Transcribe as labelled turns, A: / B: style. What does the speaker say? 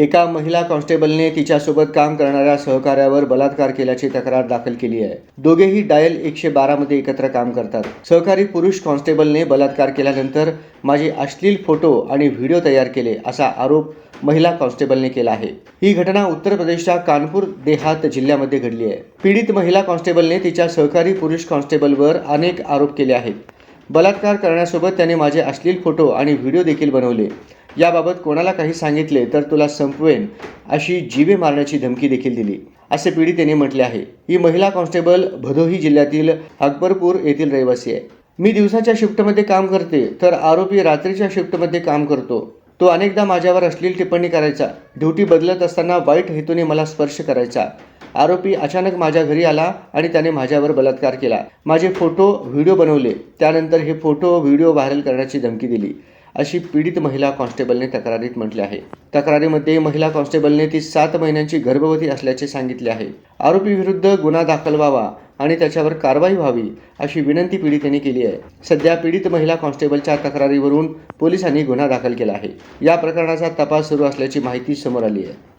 A: एका महिला कॉन्स्टेबलने तिच्यासोबत काम करणाऱ्या सहकाऱ्यावर बलात्कार केल्याची तक्रार दाखल केली आहे. दोघेही डायल एकशे बारामध्ये एकत्र काम करतात. सहकारी पुरुष कॉन्स्टेबलने बलात्कार केल्यानंतर माझे अश्लील फोटो आणि व्हिडिओ तयार केले असा आरोप महिला कॉन्स्टेबलने केला आहे. ही घटना उत्तर प्रदेशच्या कानपूर देहात जिल्ह्यामध्ये घडली आहे. पीडित महिला कॉन्स्टेबलने तिच्या सहकारी पुरुष कॉन्स्टेबलवर अनेक आरोप केले आहेत. बलात्कार करण्यासोबत त्याने माझे अश्लील फोटो आणि व्हिडिओ देखील बनवले. याबाबत कोणाला काही सांगितले तर तुला संपवेन अशी जीवे मारण्याची धमकी देखील दिली. असे पीडितेने म्हटले आहे. ही महिला कॉन्स्टेबल भदोही जिल्ह्यातील अकबरपूर येथील रहिवासी आहे. मी दिवसाच्या शिफ्टमध्ये काम करते तर आरोपी रात्रीच्या शिफ्टमध्ये काम करतो. तो अनेकदा माझ्यावर अश्लील टिप्पणी करायचा ड्युटी बदलत असताना वाईट हेतूने मला स्पर्श करायचा. आरोपी अचानक माझ्या घरी आला आणि त्याने माझ्यावर बलात्कार केला. माझे फोटो व्हिडिओ बनवले. त्यानंतर हे फोटो व्हिडिओ व्हायरल करण्याची धमकी दिली. अशी पीडित महिला कॉन्स्टेबलने तक्रारीत म्हटले आहे. तक्रारीमध्ये महिला कॉन्स्टेबलने ती सात महिन्यांची गर्भवती असल्याचे सांगितले आहे. आरोपी विरुद्ध गुन्हा दाखल व्हावा आणि त्याच्यावर कारवाई व्हावी अशी विनंती पीडितेने केली आहे. सध्या पीडित महिला कॉन्स्टेबलच्या तक्रारीवरून पोलिसांनी गुन्हा दाखल केला आहे. या प्रकरणाचा तपास सुरू असल्याची माहिती समोर आली आहे.